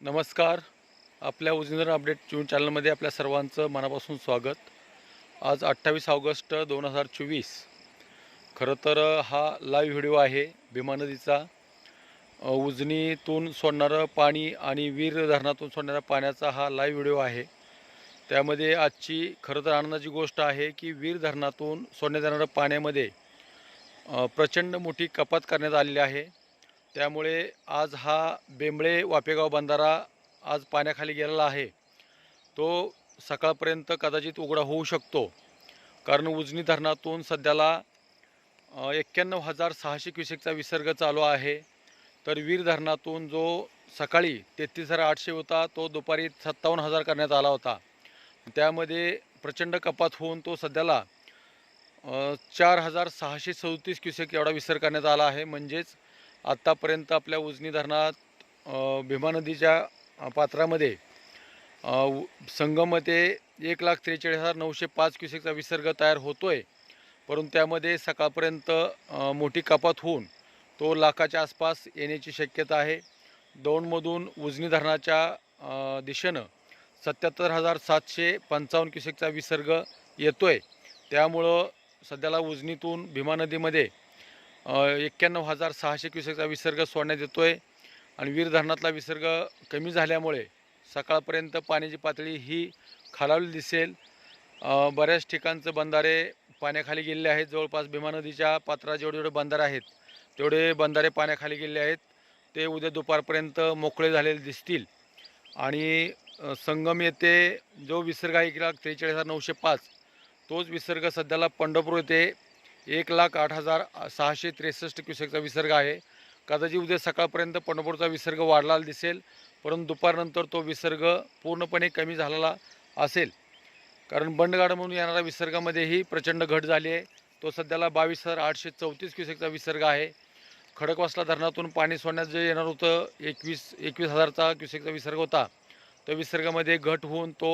नमस्कार. आपल्या उजनीर अपडेट जून चॅनलमध्ये आपल्या सर्वांचं मनापासून स्वागत. आज अठ्ठावीस ऑगस्ट दोन हजार चोवीस. खरं तर हा लाईव्ह व्हिडिओ आहे भीमा नदीचा. उजनीतून सोडणारं पाणी आणि वीर धरणातून सोडणाऱ्या पाण्याचा हा लाईव्ह व्हिडिओ आहे. त्यामध्ये आजची खरं तर आनंदाची गोष्ट आहे की वीर धरणातून सोडण्यात येणाऱ्या पाण्यामध्ये प्रचंड मोठी कपात करण्यात आलेली आहे. त्यामुळे आज हा बेंबळे वापेगाव बंधारा आज पाण्याखाली गेलेला आहे. तो सकाळपर्यंत कदाचित उघडा होऊ शकतो. कारण उजनी धरणातून सध्याला एक्क्याण्णव हजार सहाशे क्युसेकचा विसर्ग चालू आहे. तर वीर धरणातून जो सकाळी तेहतीस हजार आठशे होता तो दुपारी सत्तावन्न हजार करण्यात आला होता. त्यामध्ये प्रचंड कपात होऊन तो सध्याला चार हजार सहाशे सदतीस क्युसेक एवढा विसर्ग करण्यात आला आहे. म्हणजेच आत्तापर्यंत आपल्या उजनी धरणात भीमा नदीच्या पात्रामध्ये संगममध्ये संगमते एक लाख त्रेचाळीस हजार नऊशे पाच क्युसेकचा विसर्ग तयार होतो आहे परंतु त्यामध्ये सकाळपर्यंत मोठी कपात होऊन तो लाखाच्या आसपास येण्याची शक्यता आहे. दौंडमधून उजनी धरणाच्या दिशेनं सत्याहत्तर हजार सातशे पंचावन्न क्युसेकचा विसर्ग येतो आहे त्यामुळं सध्याला उजनीतून भीमा नदीमध्ये एक्क्याण्णव हजार सहाशे क्युसेकचा विसर्ग सोडण्यात येतो आहे आणि वीर धरणातला विसर्ग कमी झाल्यामुळे सकाळपर्यंत पाण्याची पातळी ही खालावली दिसेल. बऱ्याच ठिकाणचं बंधारे पाण्याखाली गेलेले आहेत. जवळपास भीमा नदीच्या पात्रात जेवढे जेवढे बंधारे आहेत तेवढे बंधारे पाण्याखाली गेलेले आहेत. ते उद्या दुपारपर्यंत मोकळे झालेले दिसतील. आणि संगम येथे जो विसर्ग आहे एक लाख त्रेचाळीस हजार नऊशे पाच तोच विसर्ग सध्याला पंढरपूर येथे एक लाख आठ हजार सहाशे त्रेसष्ट क्युसेकचा विसर्ग आहे. कदाचित उद्या सकाळपर्यंत पंढरपूरचा विसर्ग वाढलेला दिसेल परंतु दुपारनंतर तो विसर्ग पूर्णपणे कमी झालेला असेल. कारण बंडगाड म्हणून येणाऱ्या विसर्गामध्येही प्रचंड घट झाली आहे. तो सध्याला बावीस हजार आठशे चौतीस क्युसेकचा विसर्ग आहे. खडकवासला धरणातून पाणी सोडण्यात जे येणार होतं एकवीस एकवीस हजारचा क्युसेकचा विसर्ग होता. तो विसर्गामध्ये घट होऊन तो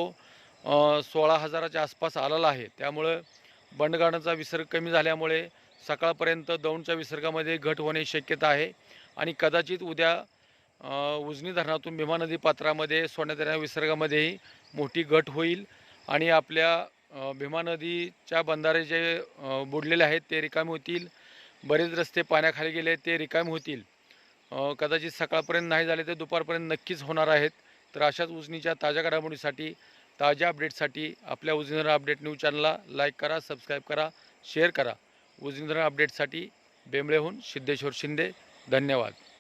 सोळा हजाराच्या आसपास आलेला आहे. त्यामुळं बंडगाडांचा विसर्ग कमी झाल्यामुळे सकाळपर्यंत दौंडच्या विसर्गामध्ये घट होण्याची शक्यता आहे. आणि कदाचित उद्या उजनी धरणातून भीमा नदी पात्रामध्ये सोडण्यात येणाऱ्या विसर्गामध्येही मोठी घट होईल. आणि आपल्या भीमा नदीच्या बंधारे जे बुडलेले आहेत ते रिकामे होतील. बरेच रस्ते पाण्याखाली गेले ते रिकामे होतील. कदाचित सकाळपर्यंत नाही झाले तर दुपारपर्यंत नक्कीच होणार आहेत. तर अशाच उजनीच्या ताज्या घडामोडीसाठी ताज्या अपडेटसाठी आपल्या उजनीधर अपडेट न्यूज चॅनलला लाईक करा सबस्क्राईब करा शेअर करा. उजनीधर अपडेटसाठी बेंबळेहून सिद्धेश्वर शिंदे. धन्यवाद.